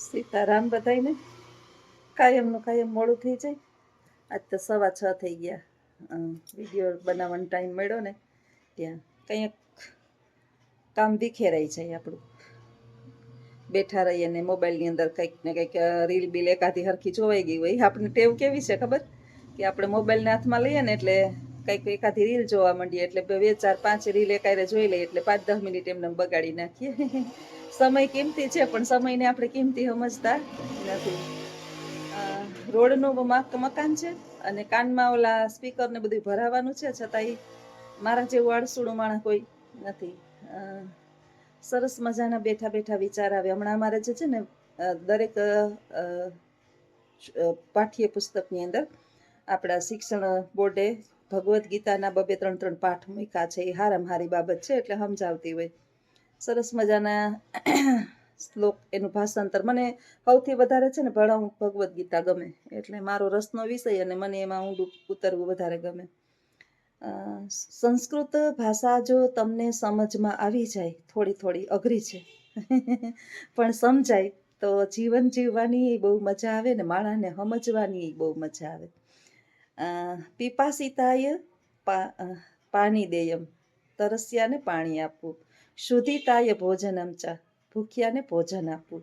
સીતારામ બધાને કાયમનું કાયમ મોડું થઈ જાય. આજ તો સવા છ થઈ ગયા. વીડિયો બનાવવાનો ટાઈમ મળ્યો ને ત્યાં કંઈક કામ વિખેરાઈ જાય આપણું. બેઠા રહીએ ને મોબાઈલની અંદર કંઈક ને કંઈક રીલ બીલ એકાદી હરખી જોવાઈ ગઈ હોય. આપણને ટેવ કેવી છે ખબર? કે આપણે મોબાઈલને હાથમાં લઈએ ને એટલે કંઈક એકાદી રીલ જોવા માંડીએ એટલે બે ચાર, પાંચ રીલ એકારે જોઈ લઈએ એટલે પાંચ, દસ મિનિટ એમને બગાડી નાખીએ. સમય કિંમતી છે, પણ સમયને આપણે કિંમતી સમજતા નથી. રોડનું મક- મકાન છે અને કાનમાં ઓલા સ્પીકરને બધું ભરાવાનું છે, છતાંય મારા જેવું આળસુડું માણસ કોઈ નથી. સરસ મજાના બેઠા બેઠા વિચાર આવે. હમણાં અમારે જે છે ને દરેક પાઠ્ય પુસ્તકની અંદર આપણા શિક્ષણ બોર્ડે ભગવદ્ ગીતાના બબે ત્રણ ત્રણ પાઠ મૂક્યા છે, એ હારામ હારી બાબત છે એટલે સમજાવતી હોય. સરસ મજાના શ્લોક એનું ભાષાંતર. મને સૌથી વધારે છે ને ભણાવું ભગવદ્ ગીતા ગમે, એટલે મારો રસનો વિષય અને મને એમાં ઊંડું ઉતરવું વધારે ગમે. સંસ્કૃત ભાષા જો તમને સમજમાં આવી જાય, થોડી થોડી અઘરી છે. પણ સમજાય તો જીવન જીવવાની બહુ મજા આવે ને માણસને સમજવાની બહુ મજા આવે. પીપાસિતાય પાણી દેયમ, તરસ્યાને પાણી આપવું. શુદ્ધિતાય ભોજનમ ચા, ભૂખ્યાને ભોજન આપવું.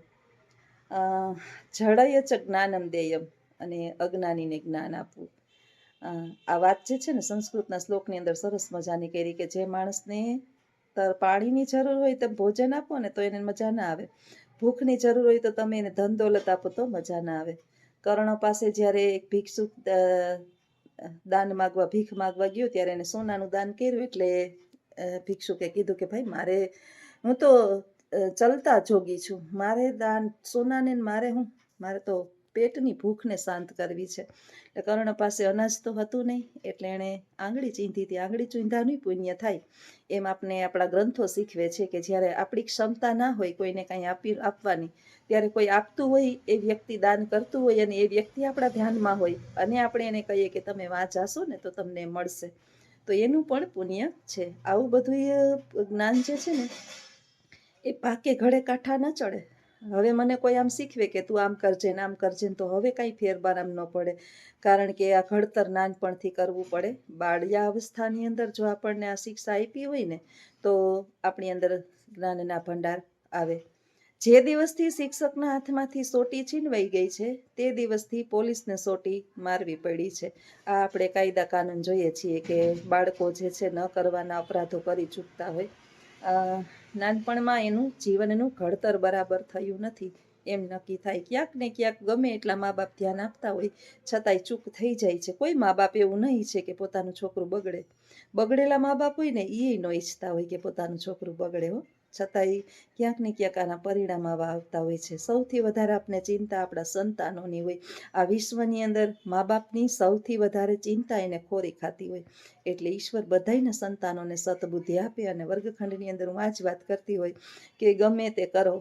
જળય ચ જ્ઞાનમ દેયમ અને અજ્ઞાનીને જ્ઞાન આપવું. આ વાત જે છે ને સંસ્કૃતના શ્લોકની અંદર સરસ મજાની કરી કે જે માણસને પાણીની જરૂર હોય તો ભોજન આપો ને તો એને મજા ના આવે. ભૂખની જરૂર હોય તો તમે એને ધન દોલત આપો તો મજા ના આવે. કર્ણ પાસે જ્યારે એક ભિક્ષુક દાન માગવા, ભીખ માગવા ગયો ત્યારે એને સોનાનું દાન કર્યું એટલે ભિક્ષુકે કીધું કે ભાઈ, મારે, હું તો ચલતા જોગી છું. મારે દાન, સોનાને મારે હું? મારે તો પેટની ભૂખને શાંત કરવી છે. એટલે કર્ણ પાસે અનાજ તો હતું નહીં, એટલે એણે આંગળી ચીંધી આંગળી ચૂંધાનું પુણ્ય થાય. એમ આપને આપણા ગ્રંથો શીખવે છે કે જ્યારે આપણી ક્ષમતા ના હોય, કોઈને કાંઈ આપી, આપવાની. ત્યારે કોઈ આપતું હોય, એ વ્યક્તિ દાન કરતું હોય અને એ વ્યક્તિ આપણા ધ્યાનમાં હોય. અને આપણે એને કહીએ કે તમે વાંચાશો ને તો તમને મળશે. તો એનું પણ પુણ્ય છે. આવું બધું જ્ઞાન જે છે ને, એ પાકે ઘડે કાંઠા ન ચડે. હવે મને કોઈ આમ શીખવે કે તું આમ કરજે ને આમ કરજે ને તો હવે કાંઈ ફેરબાર આમ ન પડે. કારણ કે આ ઘડતર નાનપણથી કરવું પડે. બાળ્યા અવસ્થાની અંદર જો આપણને આ શિક્ષા આપી હોય ને, તો આપણી અંદર જ્ઞાનના ભંડાર આવે. જે દિવસથી શિક્ષકના હાથમાંથી સોટી છીનવાઈ ગઈ છે, તે દિવસથી પોલીસને સોટી મારવી પડી છે. આ આપણે કાયદા કાનૂન જોઈએ છીએ કે બાળકો જે છે ન કરવાના અપરાધો કરી ચૂકતા હોય. નાનપણમાં એનું જીવનનું ઘડતર બરાબર થયું નથી. એમ નક્કી થાય. ક્યાંક ને ક્યાંક ગમે એટલા મા બાપ ધ્યાન આપતા હોય, છતાંય ચૂક થઈ જાય છે. કોઈ મા બાપ એવું નહીં છે કે પોતાનું છોકરું બગડે. બગડેલા મા બાપ હોય ને એ ન ઈચ્છતા હોય કે પોતાનું છોકરું બગડે હો. છતાંય ક્યાંક ને ક્યાંક આના પરિણામ આવા આવતા હોય છે. સૌથી વધારે આપણે ચિંતા આપણા સંતાનોની હોય. આ વિશ્વની અંદર મા બાપની સૌથી વધારે ચિંતા એને ખોરી ખાતી હોય. એટલે ઈશ્વર બધાયને સંતાનોને સતબુદ્ધિ આપે અને વર્ગખંડની અંદર હું આ જ વાત કરતી હોય કે ગમે તે કરો,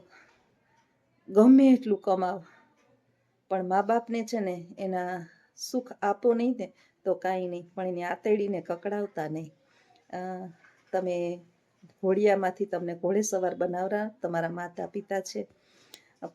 ગમે એટલું કમાવ પણ મા બાપને છે ને એના સુખ આપો નહીં ને તો કાંઈ નહીં, પણ એને આતેડીને કકડાવતા નહીં. તમે ઘોડિયામાંથી તમને ઘોડે સવાર બનાવરા, તમારા માતા પિતા છે.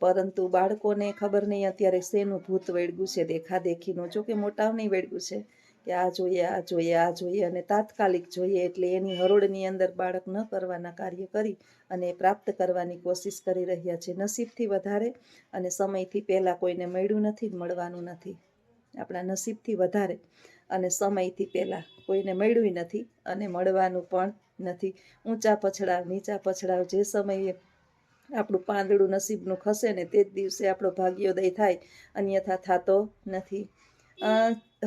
પરંતુ બાળકોને ખબર નહીં, અત્યારે શેનું ભૂત વળગ્યું છે દેખા દેખીનું જો કે મોટાવ નહીં વળગ્યું છે કે આ જોઈએ આ જોઈએ આ જોઈએ અને તાત્કાલિક જોઈએ એટલે એની હરોળની અંદર બાળક ન કરવાના કાર્ય કરી અને પ્રાપ્ત કરવાની કોશિશ કરી રહ્યા છે. નસીબથી વધારે અને સમયથી પહેલાં કોઈને મળ્યું નથી મળવાનું નથી. આપણા નસીબથી વધારે અને સમયથી પહેલાં કોઈને મળ્યું નથી અને મળવાનું પણ નથી. ઊંચા પછડાવ, નીચા પછડાવ જે સમયે આપણું પાંદડું નસીબનું ખસે ને તે જ દિવસે આપણો ભાગ્યોદય થાય, અન્યથા થતો નથી.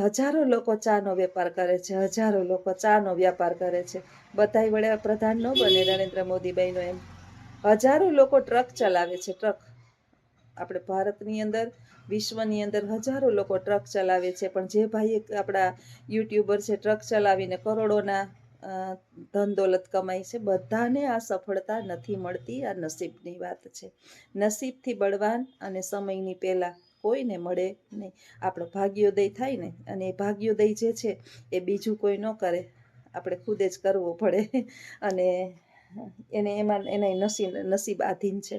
હજારો લોકો ચાનો વેપાર કરે છે, હજારો લોકો ચાનો વ્યાપાર કરે છે. બધાય વડાપ્રધાન ન બને, નરેન્દ્ર મોદીભાઈનો એમ. હજારો લોકો ટ્રક ચલાવે છે, ટ્રક. આપણે ભારતની અંદર, વિશ્વની અંદર હજારો લોકો ટ્રક ચલાવે છે, પણ જે ભાઈ એક આપણા યુટ્યુબર છે, ટ્રક ચલાવીને કરોડોના ધન દોલત કમાય છે. બધાને આ સફળતા નથી મળતી, આ નસીબની વાત છે. નસીબથી બળવાન અને સમયની પહેલાં કોઈને મળે નહીં. આપણો ભાગ્યોદય થાય ને, અને એ ભાગ્યોદય જે છે, એ બીજું કોઈ ન કરે. આપણે ખુદે જ કરવો પડે. અને એને એમાં, એના નસીબ નસીબ આધીન છે.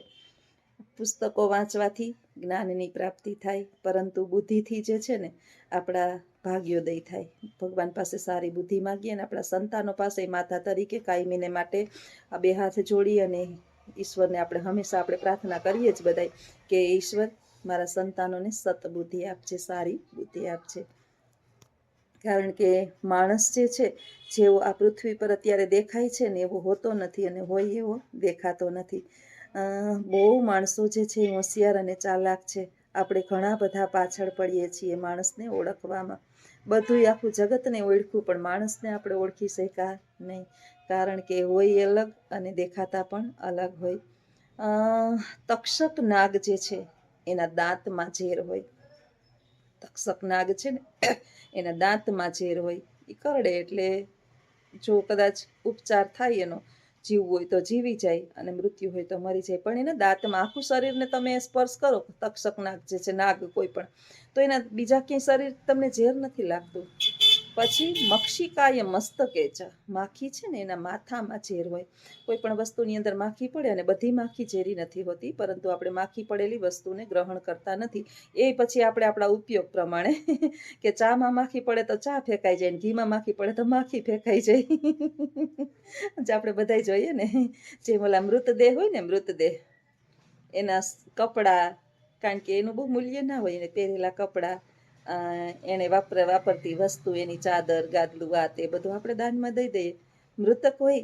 પુસ્તકો વાંચવાથી જ્ઞાનની પ્રાપ્તિ થાય, પરંતુ બુદ્ધિથી જે છે ને, આપણા ભાગ્યોદય થાય. ભગવાન પાસે સારી બુદ્ધિ માગીએ અને આપણા સંતાનો પાસે માતા તરીકે કાયમીને માટે આ બે હાથ જોડી અને ઈશ્વરને આપણે હંમેશા આપણે પ્રાર્થના કરીએ જ બધાય કે ઈશ્વર મારા સંતાનોને સતબુદ્ધિ આપજે, સારી બુદ્ધિ આપજે. કારણ કે માણસ જે છે, જેવો આ પૃથ્વી પર અત્યારે દેખાય છે ને એવો હોતો નથી અને હોય એવો દેખાતો નથી. બહુ માણસો જે છે હોશિયાર અને ચાલાક છે. આપણે ઘણા બધા પાછળ પડીએ છીએ માણસને ઓળખવામાં. બધું આખું જગતને ઓળખું પણ માણસને આપણે ઓળખી શકા નહીં. કારણ કે હોય અલગ અને દેખાતા પણ અલગ હોય. તક્ષક નાગ જે છે, એના દાંતમાં ઝેર હોય. તક્ષક નાગ છે ને, એના દાંતમાં ઝેર હોય. એ કરડે એટલે જો કદાચ ઉપચાર થાય એનો, જીવ હોય તો જીવી જાય અને મૃત્યુ હોય તો મરી જાય. પણ એના દાંતમાં આખું શરીરને તમે સ્પર્શ કરો, તક્ષક નાગ જે છે, નાગ કોઈ પણ. તો એના બીજા ક્યાંય શરીર તમને ઝેર નથી લાગતું? પછી મક્ષિકાય મસ્તકે જ. માખી છે ને એના માથામાં ઝેર હોય. કોઈ પણ વસ્તુની અંદર માખી પડે અને બધી માખી ઝેરી નથી હોતી, પરંતુ આપણે માખી પડેલી વસ્તુને ગ્રહણ કરતા નથી. એ પછી આપણે આપણા ઉપયોગ પ્રમાણે કે ચામાં માખી પડે તો ચા ફેંકાઈ જાય ને ઘીમાં માખી પડે તો માખી ફેંકાઈ જાય. જે આપણે બધાય જોઈએ ને. જે ઓલા મૃતદેહ હોય ને મૃતદેહ, એના કપડાં કારણ કે એનું બહુ મૂલ્ય ના હોય એને પહેરેલા કપડાં એને વાપર, વાપરતી વસ્તુ, એની ચાદર, ગાદલું આ તે બધું આપણે દાનમાં દઈ દઈએ. મૃતક હોય,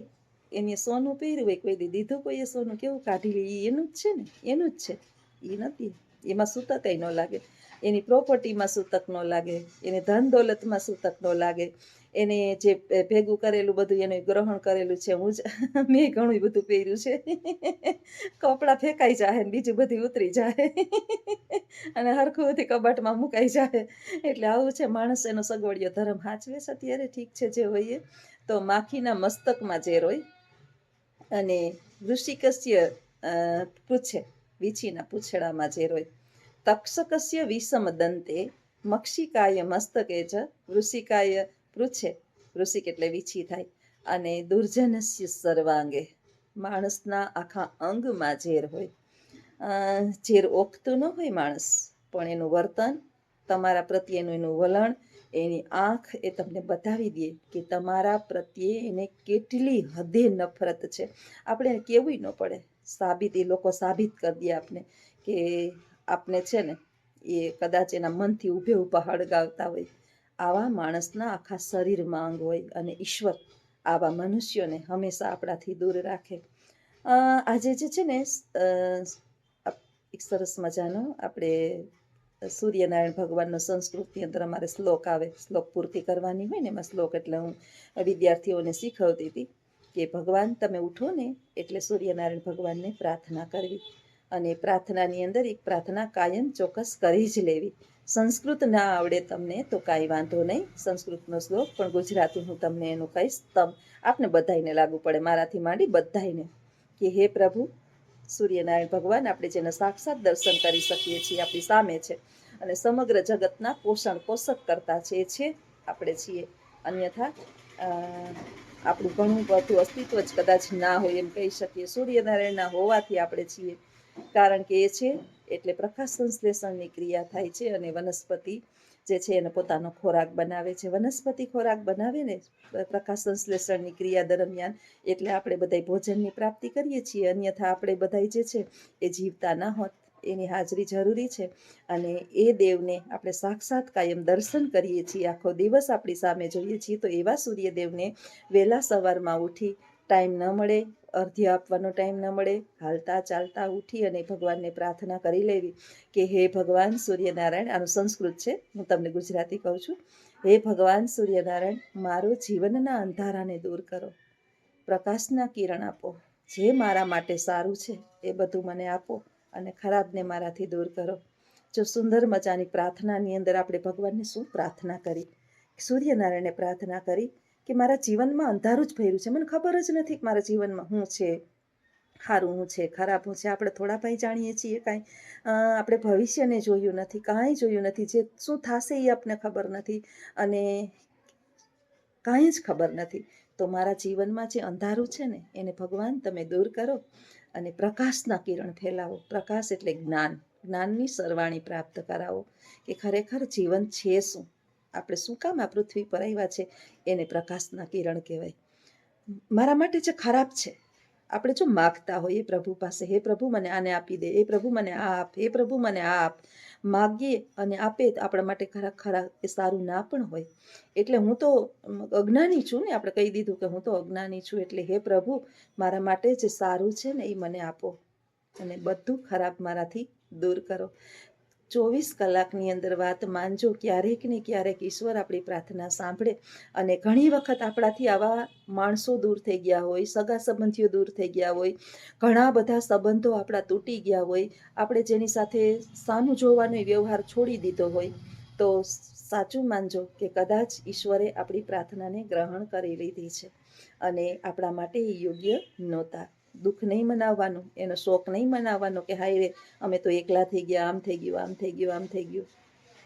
એને સોનું પહેર્યું હોય, કોઈ દીધું કોઈએ સોનું, કેવું કાઢી લે? એનું જ છે ને, એનું જ છે. એ નથી. એમાં સૂતક ન લાગે. એની પ્રોપર્ટીમાં સૂતક ન લાગે. એને ધન દોલતમાં સૂતક ન લાગે. એને જે ભેગું કરેલું બધું એનું ગ્રહણ કરેલું છે, હું જ મેં ઘણું બધું પહેર્યું છે. કપડાં ફેંકાઈ જાય બીજું બધું ઉતરી જાય અને હરખું બધી કબાટમાં મુકાઈ જાય એટલે આવું છે, માણસ એનો સગવડિયો ધર્મ હાચવે છે, અત્યારે ઠીક છે જે હોઈએ. તો માખીના મસ્તકમાં ઝેર હોય અને ઋષિકસ્ય પૂછે, વીછીના પૂંછડામાં ઝેર હોય તક્ષકસ્ય વિષમ દંતે, મક્ષિકાય મસ્તકે જ વૃષિકાય પૃચ્છે વૃષિક એટલે વીછી થાય. અને દુર્જનસ્ય સર્વાંગે, માણસના આખા અંગમાં ઝેર હોય. ઝેર ઓખતું ન હોય માણસ, પણ એનું વર્તન, તમારા પ્રત્યેનું એનું વલણ, એની આંખ એ તમને બતાવી દે કે તમારા પ્રત્યે એને કેટલી હદે નફરત છે. આપણે એને કહેવું ન પડે. સાબિત, એ લોકો સાબિત કરી દે આપને કે આપને છે ને, એ કદાચ એના મનથી ઊભે ઊભા હળગાવતા હોય. આવા માણસના આખા શરીરમાં અંગ હોય અને ઈશ્વર આવા મનુષ્યોને હંમેશા આપણાથી દૂર રાખે. આજે જે છે ને એક સરસ મજાનો આપણે સૂર્યનારાયણ ભગવાનનો સંસ્કૃતની અંદર અમારે શ્લોક આવે, શ્લોક પૂર્તિ કરવાની હોય ને, એમાં શ્લોક એટલે હું વિદ્યાર્થીઓને શીખવતી હતી કે ભગવાન તમે ઉઠો ને એટલે સૂર્યનારાયણ ભગવાનને પ્રાર્થના કરવી. અને પ્રાર્થનાની અંદર એક પ્રાર્થના કાયમ ચોક્કસ કરી જ લેવી. સંસ્કૃત ના આવડે તમને તો કાંઈ વાંધો નહીં. સંસ્કૃતનો શ્લોક, પણ ગુજરાતી હું તમને એનું કહીશ, તમ આપને બધાયને લાગુ પડે, મારાથી માંડી બધાયને. કે હે પ્રભુ, સૂર્યનારાયણ ભગવાન, આપણે જેને સાક્ષાત દર્શન કરી શકીએ છીએ, આપણી સામે છે. અને સમગ્ર જગતના પોષણ પોષક કરતા છે એ છે, આપણે છીએ. અન્યથા આપણું ઘણું બધું અસ્તિત્વ જ કદાચ ના હોય એમ કહી શકીએ. સૂર્યનારાયણના હોવાથી આપણે છીએ. કારણ કે એ છે, એટલે પ્રકાશ સંશ્લેષણની ક્રિયા થાય છે અને વનસ્પતિ જે છે એને પોતાનો ખોરાક બનાવે છે. વનસ્પતિ ખોરાક બનાવે ને, પ્રકાશ સંશ્લેષણની ક્રિયા દરમિયાન, એટલે આપણે બધાય ભોજનની પ્રાપ્તિ કરીએ છીએ. અન્યથા આપણે બધાય જે છે એ જીવતા ન હોત. એની હાજરી જરૂરી છે. અને એ દેવને આપણે સાક્ષાત કાયમ દર્શન કરીએ છીએ. આખો દિવસ આપણી સામે જોઈએ છીએ તો એવા સૂર્યદેવને વહેલા સવારમાં ઉઠી ટાઈમ ન મળે, અર્ધ્ય આપવાનો ટાઈમ ન મળે, હાલતા ચાલતા ઉઠી અને ભગવાનને પ્રાર્થના કરી લેવી કે હે ભગવાન સૂર્યનારાયણ, આનું સંસ્કૃત છે, હું તમને ગુજરાતી કહું છું, હે ભગવાન સૂર્યનારાયણ, મારો જીવનના અંધારાને દૂર કરો, પ્રકાશના કિરણ આપો, જે મારા માટે સારું છે, એ બધું મને આપો અને ખરાબને મારાથી દૂર કરો. જો સુંદર મજાની પ્રાર્થનાની અંદર આપણે ભગવાનને શું પ્રાર્થના કરી? સૂર્યનારાયણને પ્રાર્થના કરી કે મારા જીવનમાં અંધારું જ ભર્યું છે. મને ખબર જ નથી કે મારા જીવનમાં શું છે. સારું શું છે, ખરાબ હું છે. આપણે થોડા ભાઈ જાણીએ છીએ કાંઈ. આપણે ભવિષ્યને જોયું નથી, કાંઈ જોયું નથી. જે શું થશે એ આપણને ખબર નથી અને કાંઈ જ ખબર નથી. તો મારા જીવનમાં જે અંધારું છે ને, એને ભગવાન તમે દૂર કરો અને પ્રકાશના કિરણ ફેલાવો. પ્રકાશ એટલે જ્ઞાન. જ્ઞાનની સરવાણી પ્રાપ્ત કરાવો કે ખરેખર જીવન છે શું? આપણે શું કામ આ પૃથ્વી પર આવ્યા છે? એને પ્રકાશના કિરણ કહેવાય. મારા માટે જે ખરાબ છે, આપણે જો માગતા હોઈએ પ્રભુ પાસે, હે પ્રભુ, મને આને આપી દે, હે પ્રભુ, મને આ આપ, હે પ્રભુ, મને આ આપ. માગીએ અને આપે તો આપણા માટે ખરા ખરા એ સારું ના પણ હોય. એટલે હું તો અજ્ઞાની છું ને, આપણે કહી દીધું કે હું તો અજ્ઞાની છું, એટલે, હે પ્રભુ, મારા માટે જે સારું છે ને, એ મને આપો અને બધું ખરાબ મારાથી દૂર કરો. ચોવીસ કલાકની અંદર વાત માનજો, ક્યારેક ને ક્યારેક ઈશ્વર આપણી પ્રાર્થના સાંભળે અને ઘણી વખત આપણાથી આવા માણસો દૂર થઈ ગયા હોય, સગા સંબંધીઓ દૂર થઈ ગયા હોય, ઘણા બધા સંબંધો આપણા તૂટી ગયા હોય, આપણે જેની સાથે સાનું જોવાનો વ્યવહાર છોડી દીધો હોય, તો સાચું માનજો કે કદાચ ઈશ્વરે આપણી પ્રાર્થનાને ગ્રહણ કરી લીધી છે અને આપણા માટે યોગ્ય નહોતા. દુઃખ નહીં મનાવવાનું, એનો શોક નહીં મનાવવાનો કે હાય રે, અમે તો એકલા થઈ ગયા, આમ થઈ ગયું, આમ થઈ ગયું, આમ થઈ ગયું.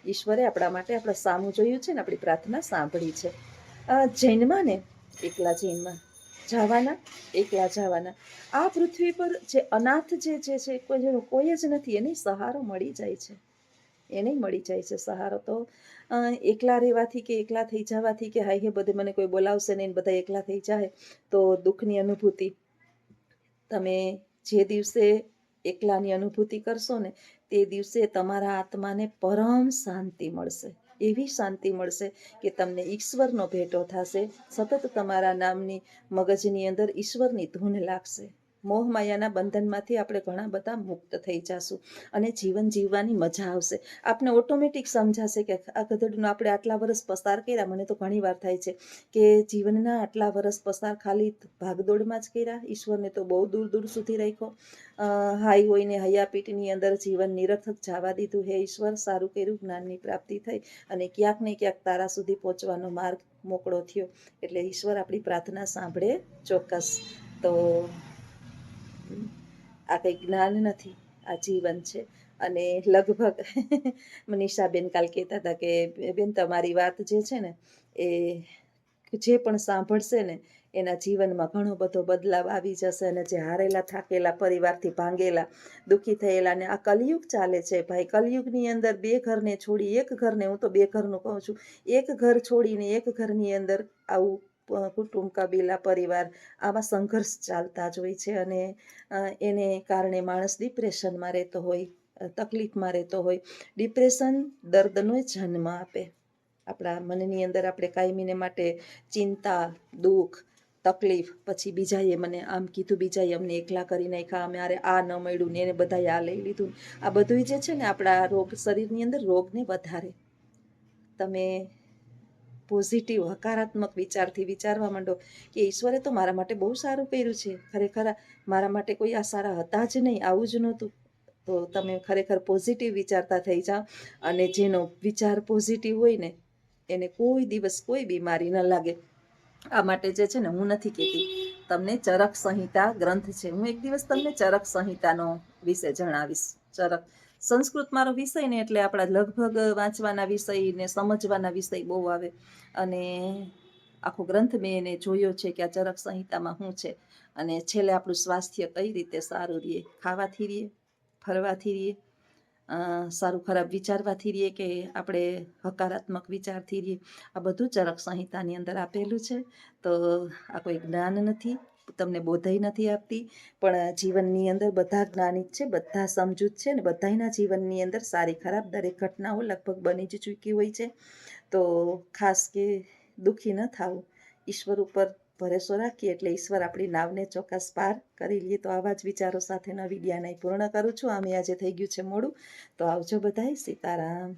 ઈશ્વરે આપણા માટે આપણે સામું જોયું છે ને, આપણી પ્રાર્થના સાંભળી છે. જૈનમાં ને, એકલા જૈનમાં, જવાના, એકલા જવાના. આ પૃથ્વી પર જે અનાથ જે જે છે કોઈ જેનો કોઈ જ નથી, એને સહારો મળી જાય છે. એને મળી જાય છે સહારો તો એકલા રહેવાથી કે એકલા થઈ જવાથી કે હાય હે, બધે મને કોઈ બોલાવશે નહીં બધા એકલા થઈ જાય, તો દુઃખની અનુભૂતિ. તમે જે દિવસે એકલાની અનુભૂતિ કરશો ને, તે દિવસે તમારા આત્માને પરમ શાંતિ મળશે. એવી શાંતિ મળશે કે તમને ઈશ્વરનો ભેટો થશે. સતત તમારા નામની મગજની અંદર ઈશ્વરની ધૂન લાગશે. મોહ માયાના બંધનમાંથી આપણે ઘણા બધા મુક્ત થઈ જશું અને જીવન જીવવાની મજા આવશે. આપને ઓટોમેટિક સમજાશે કે આ ગધેડનું આપણે આટલા વર્ષ પસાર કર્યા. મને તો ઘણી વાર થાય છે કે જીવનના આટલા વર્ષ પસાર ખાલી ભાગદોડમાં જ કર્યા. ઈશ્વરને તો બહુ દૂર દૂર સુધી રાખ્યો. હાઈ હોઈને હૈયાપીઠની અંદર જીવન નિરર્થક જવા દીધું. હે ઈશ્વર, સારું કર્યું, જ્ઞાનની પ્રાપ્તિ થઈ અને ક્યાંક ને ક્યાંક તારા સુધી પહોંચવાનો માર્ગ મોકળો થયો. એટલે ઈશ્વર આપણી પ્રાર્થના સાંભળે ચોક્કસ. તો આ કંઈ જ્ઞાન નથી, આ જીવન છે. અને લગભગ મનીષાબેન કાલ કહેતા હતા કે, બેન, તમારી વાત જે છે ને, એ જે પણ સાંભળશે ને, એના જીવનમાં ઘણો બધો બદલાવ આવી જશે અને જે હારેલા, થાકેલા, પરિવારથી ભાંગેલા, દુઃખી થયેલા ને આ કલયુગ ચાલે છે ભાઈ. કલયુગની અંદર બે ઘરને છોડી એક ઘરને હું તો બે ઘરનું કહું છું. એક ઘર છોડીને એક ઘરની અંદર આવું કુટુંબ, કબીલા પરિવાર આવા સંઘર્ષ ચાલતા જ હોય છે અને એને કારણે માણસ ડિપ્રેશનમાં રહેતો હોય તકલીફમાં રહેતો હોય. ડિપ્રેશન દર્દનો જન્મ આપે. આપણા મનની અંદર આપણે કાયમીને માટે ચિંતા, દુઃખ, તકલીફ, પછી બીજાએ મને આમ કીધું, બીજાએ અમને એકલા કરી નાખ્યા અમે અરે આ ન મળ્યું ને એને બધાએ આ લઈ લીધું. આ બધું જે છે ને આપણા રોગ, શરીરની અંદર રોગને વધારે. તમે પોઝિટિવ, હકારાત્મક વિચારથી વિચારવા માંડો કે ઈશ્વરે તો મારા માટે બહુ સારું કર્યું છે. ખરેખર મારા માટે કોઈ આ સારા હતા જ નહીં, આવું જ નહોતું. તો તમે ખરેખર પોઝિટિવ વિચારતા થઈ જાઓ અને જેનો વિચાર પોઝિટિવ હોય ને, એને કોઈ દિવસ કોઈ બીમારી ન લાગે. આ માટે જે છે ને, હું નથી કહેતી. તમને ચરક સંહિતા ગ્રંથ છે. હું એક દિવસ તમને ચરક સંહિતાનો વિશે જણાવીશ. ચરક સંસ્કૃત મારો વિષય ને એટલે આપણા લગભગ વાંચવાના વિષય ને સમજવાના વિષય બહુ આવે. અને આખો ગ્રંથ મેં એને જોયો છે કે આ ચરક સંહિતામાં શું છે? અને છેલ્લે આપણું સ્વાસ્થ્ય કઈ રીતે સારું રહે? ખાવાથી રહે ફરવાથી રહે સારું ખરાબ વિચારવાથી રહીએ કે આપણે હકારાત્મક વિચારથી રહીએ? આ બધું ચરક સંહિતાની અંદર આપેલું છે. તો આ કોઈ જ્ઞાન નથી. તમને બોધાઈ નથી આપતી, પણ જીવનની અંદર બધા જ્ઞાનિત છે, બધા સમજૂત છે ને બધાના જીવનની અંદર સારી ખરાબ દરેક ઘટનાઓ લગભગ બની જ ચૂકી હોય છે. તો ખાસ કે દુઃખી ન થવું ઈશ્વર ઉપર ભરોસો રાખીએ એટલે ઈશ્વર આપણી નાવને ચોક્કસ પાર કરી લઈએ તો આવા જ વિચારો સાથેના વિડીયાને પૂર્ણ કરું છું. અમે આજે થઈ ગયું છે મોડું. તો આવજો બધાય. સીતારામ.